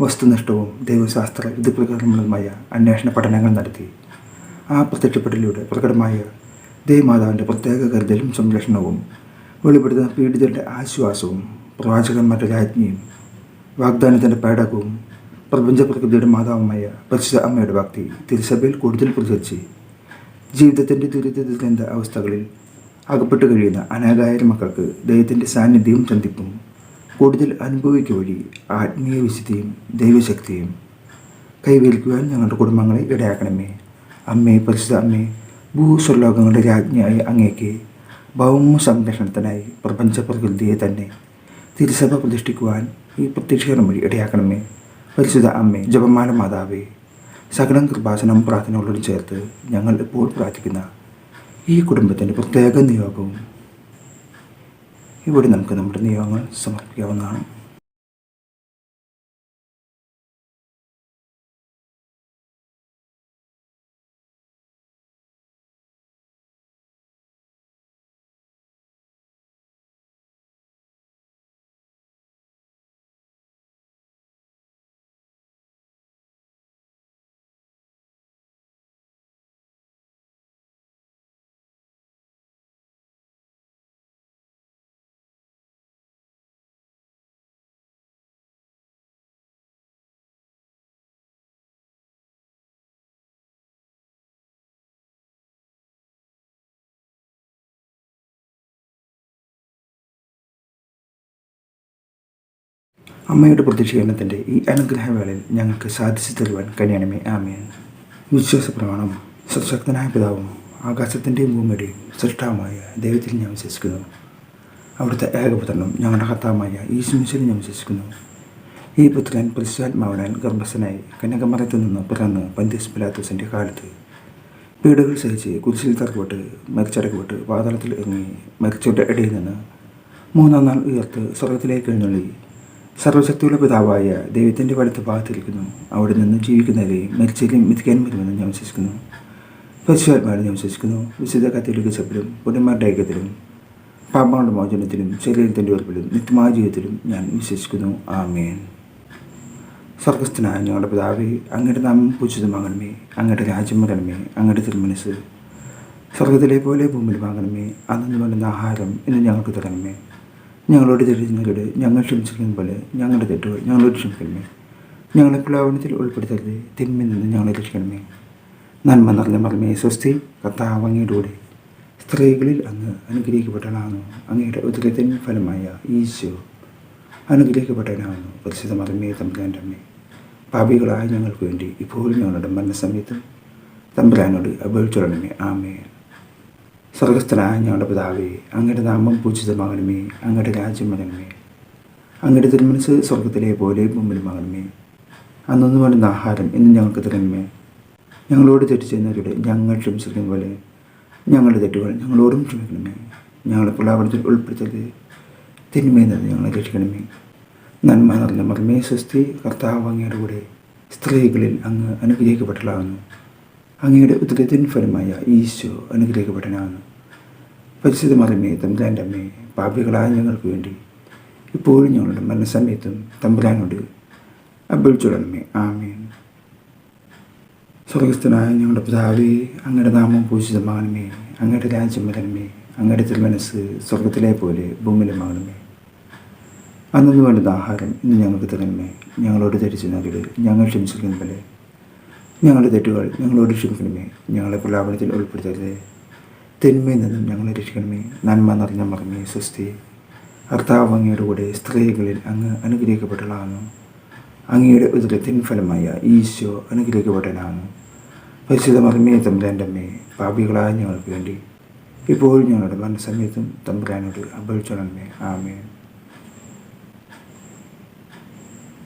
വസ്തുനിഷ്ഠവും ദൈവശാസ്ത്ര വിധിപ്രകാരങ്ങളുമായ അന്വേഷണ പഠനങ്ങൾ നടത്തി. ആ പ്രത്യക്ഷപ്പെടലിലൂടെ പ്രകടമായ ദേവമാതാവിന്റെ പ്രത്യേക കരുതലും സംരക്ഷണവും വെളിപ്പെടുത്തുന്ന പീഡിതരുടെ ആശ്വാസവും പ്രവാചകന്മാരുടെ രാജ്ഞിയും വാഗ്ദാനത്തിന്റെ പേടകവും പ്രപഞ്ച പ്രകൃതിയുടെ മാതാവുമായ പരിശുദ്ധ അമ്മയുടെ ഭക്തി തിരുസഭയിൽ കൂടുതൽ പ്രചരിച്ച് ജീവിതത്തിന്റെ ദുരിതത്തിന്റെ അവസ്ഥകളിൽ അകപ്പെട്ടു കഴിയുന്ന അനേകായിരം മക്കൾക്ക് ദൈവത്തിന്റെ സാന്നിധ്യവും ചന്തിപ്പും കൂടുതൽ അനുഭവിക്കുക വഴി ആത്മീയ വിശുദ്ധിയും ദൈവശക്തിയും കൈവരിക്കുവാൻ ഞങ്ങളുടെ കുടുംബങ്ങളെ ഇടയാക്കണമേ. അമ്മേ പരിശുദ്ധ അമ്മേ ഭൂസ്വർലോകങ്ങളുടെ രാജ്ഞിയായ അങ്ങേക്ക് ഭൗമ സംരക്ഷണത്തിനായി പ്രപഞ്ച പ്രകൃതിയെ തന്നെ തിരുസഭ പ്രതിഷ്ഠിക്കുവാൻ ഈ പ്രത്യക്ഷീകരണം വഴി ഇടയാക്കണമേ. പരിശുദ്ധ അമ്മേ ജപമാല മാതാവേ സകലം കൃപാസനം പ്രാർത്ഥനകളോട് ചേർത്ത് ഞങ്ങൾ ഇപ്പോൾ പ്രാർത്ഥിക്കുന്ന ഈ കുടുംബത്തിന്റെ പ്രത്യേക നിയോഗവും ഇവിടെ നമുക്ക് നമ്മുടെ നിയോഗങ്ങൾ സമർപ്പിക്കാവുന്നതാണ്. അമ്മയുടെ പ്രതിഷേധത്തിന്റെ ഈ അനുഗ്രഹവേളയിൽ ഞങ്ങൾക്ക് സാധിച്ചു തരുവാൻ കഴിയണമേ ആമേ വിശ്വാസ പ്രമാണം സശക്തനായ പിതാവും ആകാശത്തിന്റെയും ഭൂമിയുടെയും സൃഷ്ടാവുമായ ദൈവത്തിൽ ഞാൻ വിശ്വസിക്കുന്നു. അവിടുത്തെ ഏകപുത്രനും ഞങ്ങളുടെ കർത്താവുമായ ഈശ്വമിശ്വരിൽ ഞാൻ വിശ്വസിക്കുന്നു. ഈ പുത്രൻ പരിശുദ്ധാത്മാവനാൽ ഗർഭസ്ഥനായി കന്യാകുമാരത്തിൽ നിന്ന് പിറന്ന് പന്തീസ് പിലാത്തോസിന്റെ കാലത്ത് പീഡകൾ സഹിച്ച് കുരിശിൽ തറക്കപ്പെട്ട് മരിച്ചടക്കപ്പെട്ട് പാതാളത്തിൽ ഇറങ്ങി മരിച്ചവരുടെ ഇടയിൽ നിന്ന് മൂന്നാം നാൾ ഉയർത്ത് സ്വർഗത്തിലേക്ക് എഴുന്നള്ളി സർവശക്തിയുള്ള പിതാവായ ദൈവത്തിന്റെ വലത്ത് ഭാഗത്തിരിക്കുന്നു അവിടെ നിന്ന് ജീവിക്കുന്നവരെ മരിച്ചാലും മിഥിക്കാനും വരുമെന്ന് ഞാൻ വിശ്വസിക്കുന്നു. പരിശുദ്ധാത്മാവിനെ ഞാൻ വിശ്വസിക്കുന്നു. വിശുദ്ധ കത്തോലിക്ക സഭയിലും പുണ്യന്മാരുടെ ഐക്യത്തിലും പാപങ്ങളുടെ മോചനത്തിലും ശരീരത്തിന്റെ ഉറപ്പിലും നിത്യമായ ജീവിതത്തിലും ഞാൻ വിശ്വസിക്കുന്നു. ആമേൻ. സ്വർഗസ്ഥനായ ഞങ്ങളുടെ പിതാവേ അങ്ങയുടെ നാമം പൂജിതമാകണമേ അങ്ങയുടെ രാജ്യം വരണമേ. അങ്ങയുടെ തിരുമനസ് സ്വർഗത്തിലെ പോലെ ഭൂമിയിലുമാകണമേ അന്നു വേണ്ടുന്ന ആഹാരം ഇന്ന് ഞങ്ങൾക്ക് തരണമേ. ഞങ്ങളോട് തെറ്റുന്നവരോട് ഞങ്ങൾ ക്ഷമിച്ചിരിക്കുന്ന പോലെ ഞങ്ങളുടെ തെറ്റുകൾ ഞങ്ങളോട് ക്ഷമിക്കണമേ. ഞങ്ങളെ പ്ലാവനത്തിൽ ഉൾപ്പെടുത്തരുത്. തിന്മയിൽ നിന്ന് ഞങ്ങളെ രക്ഷിക്കണമേ. നന്മ നിറഞ്ഞ മറമേ സ്വസ്തി കർത്താവ് സ്ത്രീകളിൽ അങ്ങ് അനുഗ്രഹിക്കപ്പെട്ടവനാകുന്നു അങ്ങയുടെ ഉദരത്തിൻ ഫലമായ ഈശോ അനുഗ്രഹിക്കപ്പെട്ടവനാകുന്നു. പരിശുദ്ധ മറമേ തമ്പുരാന്റെ അമ്മേ. പാപികളായ ഞങ്ങൾക്ക് വേണ്ടി ഇപ്പോഴും ഞങ്ങളുടെ മരണസമയത്ത് തമ്പുരാനോട് അപേക്ഷിച്ചോളണമേ ആമേ സ്വർഗസ്ഥനായ ഞങ്ങളുടെ പിതാവേ അങ്ങയുടെ നാമം പൂജിതമാകണമേ അങ്ങയുടെ രാജ്യം വരണമേ അങ്ങയുടെ തിരുമനസ് സ്വർഗത്തിലെ പോലെ മുമ്പിലുമാകണമേ അന്നൊന്നു വേണ്ടുന്ന ആഹാരം ഇന്ന് ഞങ്ങൾക്ക് തരണമേ. ഞങ്ങളോട് തെറ്റ് ചെയ്യുന്നവരുടെ ഞങ്ങൾ ക്ഷമിച്ചിരിക്കുന്ന പോലെ ഞങ്ങളുടെ തെറ്റുകൾ ഞങ്ങളോടും ക്ഷമിക്കണമേ. ഞങ്ങളെ പ്രലാപനത്തിൽ ഉൾപ്പെടുത്തത് തിന്മയിൽ നിന്ന് ഞങ്ങളെ രക്ഷിക്കണമേ. നന്മ നിറഞ്ഞ മർമ്മേ സ്വസ്തി കർത്താവ് അങ്ങയുടെ കൂടെ സ്ത്രീകളിൽ അങ്ങ് അനുഗ്രഹിക്കപ്പെട്ടലാകുന്നു അങ്ങയുടെ ഉദരത്തിൻ ഫലമായ ഈശോ അനുഗ്രഹിക്കപ്പെട്ടനാകുന്നു. പരിശുദ്ധ മറിമേ തമ്പുരാന്റെ അമ്മയെ പാപികളായ ഞങ്ങൾക്ക് വേണ്ടി ഇപ്പോഴും ഞങ്ങളുടെ മരണസമയത്തും തമ്പുരാനോട് അഭ്യർത്ഥിച്ചോളണമേ ആമേൻ. സ്വർഗസ്ഥനായ ഞങ്ങളുടെ പിതാവേ അങ്ങയുടെ നാമം പൂജിതമാകണമേ. അങ്ങയുടെ രാജ്യം വരണമേ. അങ്ങയുടെ തിരുമനസ് സ്വർഗത്തിലെ പോലെ ഭൂമിലുമാകണമേ അന്നു വേണ്ടുന്ന ആഹാരം ഇന്ന് ഞങ്ങൾക്ക് തരണമേ. ഞങ്ങളോട് ധരിച്ചു നൽകി ഞങ്ങൾ ക്ഷമിച്ചിരിക്കുന്ന പോലെ ഞങ്ങളുടെ തെറ്റുകൾ ഞങ്ങളോട് ക്ഷമിക്കണമേ ഞങ്ങളെ പ്രലാപനത്തിൽ ഉൾപ്പെടുത്തരുത്. തിന്മയിൽ നിന്നും ഞങ്ങളെ രക്ഷിക്കണമേ. നന്മ നിറഞ്ഞ മറമേ സ്വസ്തി കർത്താവ് കൂടെ സ്ത്രീകളിൽ അങ്ങ് അനുഗ്രഹിക്കപ്പെട്ടതാണ് അങ്ങയുടെ ഉദരത്തിൻ ഫലമായ ഈശോ അനുഗ്രഹിക്കപ്പെട്ടവനാകുന്നു. പരിശുദ്ധ മറമേ തമ്പുരാന്റെ അമ്മേ പാപികളായ ഞങ്ങൾക്ക് വേണ്ടി ഇപ്പോഴും ഞങ്ങളുടെ മനസ്സമയത്തും തമ്പുരാനോട് അപേക്ഷിച്ചോളണമേ ആമേ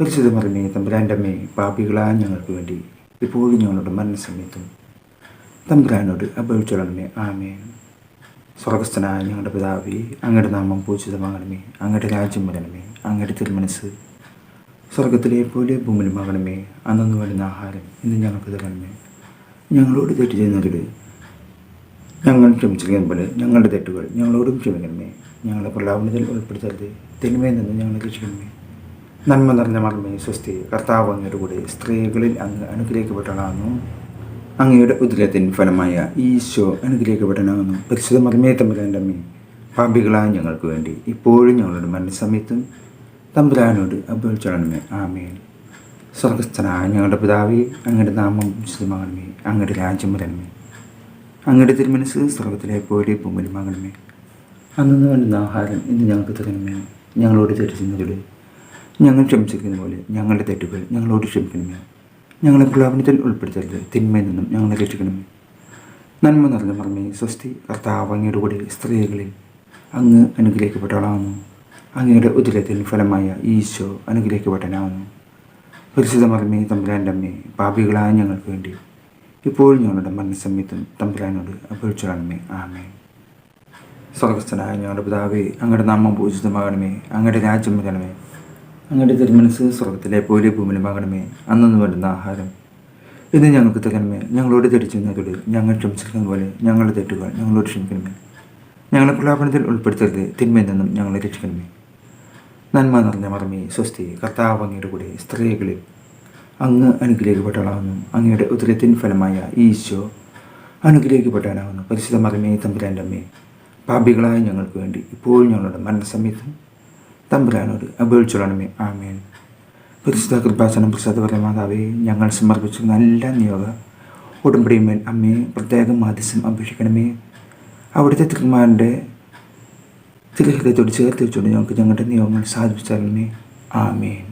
പരിശുദ്ധ മറിമേ തമ്പുരാന്റെ അമ്മേ പാപികളായ ഞങ്ങൾക്ക് വേണ്ടി ഇപ്പോഴും ഞങ്ങളുടെ മരണസമയത്തും തമ്പുരാനോട് അപേക്ഷിച്ചോളണമേ ആമേ സ്വർഗസ്ഥനായ ഞങ്ങളുടെ പിതാവി അങ്ങയുടെ നാമം പൂജിതമാകണമേ അങ്ങയുടെ രാജ്യം വരണമേ അങ്ങയുടെ തിരുമനസ് സ്വർഗത്തിലെ പോലെ ഭൂമിലുമാകണമേ അന്നു വരുന്ന ആഹാരം ഇന്ന് ഞങ്ങൾക്ക് തരണമേ. ഞങ്ങളോട് തെറ്റ് ചെയ്യുന്നവരോട് ഞങ്ങൾ ക്ഷമിച്ചിരിക്കുന്ന പോലെ ഞങ്ങളുടെ തെറ്റുകൾ ഞങ്ങളോടും ക്ഷമിക്കണമേ. ഞങ്ങളെ പ്രലാപനത്തിൽ ഉൾപ്പെടുത്തരുത്. തിന്മയിൽ നിന്ന് ഞങ്ങളെ രക്ഷിക്കണമേ. നന്മ നിറഞ്ഞ മർമ്മേ സ്വസ്തി. കർത്താവ് അങ്ങയുടെ കൂടെ സ്ത്രീകളിൽ അങ്ങ് അനുഗ്രഹിക്കപ്പെട്ടവളാകുന്നു. അങ്ങയുടെ ഉദരത്തിൻ ഫലമായ ഈശോ അനുഗ്രഹിക്കപ്പെട്ടനാകുന്നു പരിശുദ്ധ മർമ്മേ തമ്പുരാന്റെ അമ്മേ പാപികളായ ഞങ്ങൾക്ക് വേണ്ടി ഇപ്പോഴും ഞങ്ങളുടെ മരണസമയത്തും തമ്പുരാനോട് അപേക്ഷിച്ചോളണമേ. ആമേൻ. സ്വർഗസ്ഥനായ ഞങ്ങളുടെ പിതാവി അങ്ങയുടെ നാമം വിശുദ്ധമാകണമേ. അങ്ങയുടെ രാജ്യം വരണമേ. അങ്ങയുടെ തിരുമനസ് സ്വർഗത്തിലെ പോലെ പൊമ്പലുമാകണമേ അന്നു വേണ്ടുന്ന ആഹാരം ഇന്ന് ഞങ്ങൾക്ക് തരണമേ. ഞങ്ങളോട് ചെയ്യുന്നവരോട് ഞങ്ങൾ ക്ഷമിച്ചിരിക്കുന്ന പോലെ ഞങ്ങളുടെ തെറ്റുകൾ ഞങ്ങളോട് ക്ഷമിക്കണമേ. ഞങ്ങളെ പ്രലോഭനത്തിൽ ഉൾപ്പെടുത്തരുത്. തിന്മയിൽ നിന്നും ഞങ്ങളെ രക്ഷിക്കണമേ. നന്മ നിറഞ്ഞ മറമേ സ്വസ്തി കർത്താവ് അങ്ങയുടെ കൂടെ സ്ത്രീകളിൽ അങ്ങ് അനുഗ്രഹിക്കപ്പെട്ടവളാകുന്നു. അങ്ങയുടെ ഉദരത്തിൽ ഫലമായ ഈശോ അനുഗ്രഹിക്കപ്പെട്ടനാകുന്നു പരിശുദ്ധ മറമേ തമ്പുരാന്റെ അമ്മേ പാപികളായ ഞങ്ങൾക്ക് വേണ്ടി ഇപ്പോൾ ഞങ്ങളുടെ മരണസമയത്തും തമ്പുരാനോട് അപേക്ഷിച്ചോളണമേ ആമേ സ്വർഗസ്ഥനായ ഞങ്ങളുടെ പിതാവേ അങ്ങയുടെ നാമം പൂജിതമാകണമേ. അങ്ങയുടെ രാജ്യം വരണമേ. അങ്ങയുടെ തിരുമനസ് സ്വർഗത്തിലെ പോലെ ഭൂമിയിലുമാകണമേ അന്നു വേണ്ടുന്ന ആഹാരം. ഇത് ഞങ്ങൾക്ക് തകണമേ ഞങ്ങളോട് തെറ്റിച്ചുന്നതോട് ഞങ്ങൾ ക്ഷമിച്ചിരിക്കുന്ന പോലെ ഞങ്ങളുടെ തെറ്റുകൾ ഞങ്ങളോട് ക്ഷമിക്കണമേ. ഞങ്ങളെ പ്രലാപനത്തിൽ ഉൾപ്പെടുത്തരുത്. തിന്മയിൽ നിന്നും ഞങ്ങളെ രക്ഷിക്കണമേ. നന്മ നിറഞ്ഞ മറമേ സ്വസ്തി കർത്താവ് അങ്ങയുടെ കൂടെ സ്ത്രീകളിൽ അങ്ങ് അനുഗ്രഹിക്കപ്പെട്ടവളാകുന്നു. അങ്ങയുടെ ഉദരത്തിൻ ഫലമായ ഈശോ അനുഗ്രഹിക്കപ്പെട്ടാനാകുന്നു പരിശുദ്ധ മറമേ തമ്പുരാന്റെ അമ്മേ പാപികളായ ഞങ്ങൾക്ക് വേണ്ടി ഇപ്പോഴും ഞങ്ങളുടെ മരണസമയത്തും തമ്പുരാനോട് അപേക്ഷിച്ചോളണമേ ആമേൻ. പരിശുദ്ധ കൃപാസനം പ്രസാദപര മാതാവേ ഞങ്ങൾ സമർപ്പിച്ചിരുന്ന എല്ലാ നിയോഗ ഉടമ്പടിയുമേൽ അമ്മയെ പ്രത്യേകം ആദ്യം അപേക്ഷിക്കണമേ. അവിടുത്തെ തിരുമാരുടെ തിരുഹൃദയത്തോട് ചേർത്ത് വെച്ചുകൊണ്ട് ഞങ്ങൾക്ക് ഞങ്ങളുടെ നിയോഗങ്ങൾ സാധിപ്പിച്ചാലേ ആമേൻ.